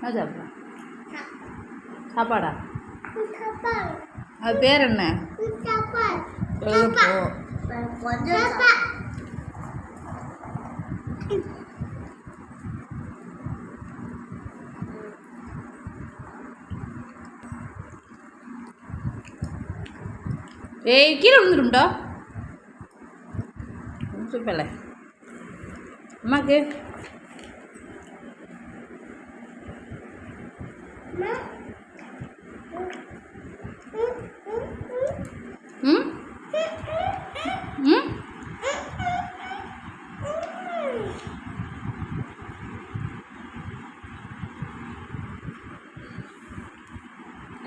என்ன சாப்பிட்றேன். சாப்பாடா? அது பேர் என்ன? ஏய் கீழே விழுந்துடும்டா சூப்பர்ல அம்மாக்கு.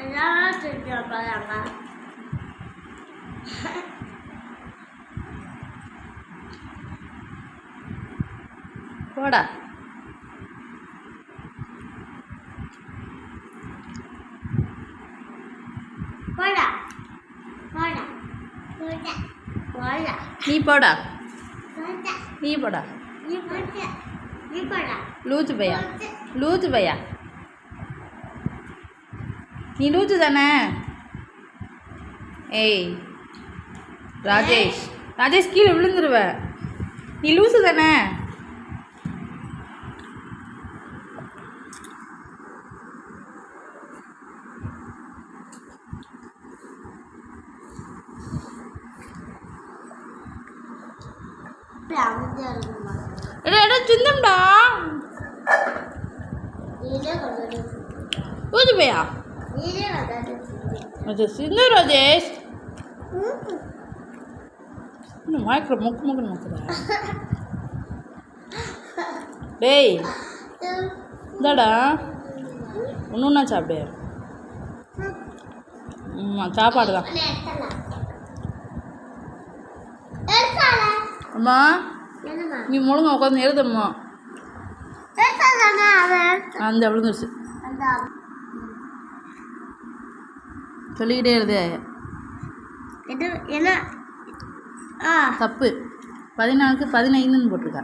எல்லாரும் செஞ்சு போகிறாங்க போடா. போடா. போடா. போடா. போடா. நீ போடா. போடா. நீ போடா. நீ போடா நீ போடா. லூத்து பையா. லூத்து பையா. நீ லூத்து தானே? ஏய் ராஜேஷ். ராஜேஷ் கீழே விழுந்துருவ. நீ லூசு தானே? அமைதியா இருக்குமா எடா எடா சிந்தம்டா. நீரே கொண்டு லூத்து பையா நீரே வந்தாது அது சிந்து ராஜேஷ். இன்னும் மயக்கிற முக்கு முக்குன்னு மக்குற டேய் இந்தாடா. ஒன்று ஒன்றா சாப்பிடு. ம். சாப்பாடு தான் அம்மா நீ முழுங்க உட்காந்து எழுதம்மா அந்த விழுந்துருச்சு சொல்லிக்கிட்டே ஆ. தப்பு. பதினாலுக்கு பதினைந்துன்னு போட்டிருக்கா.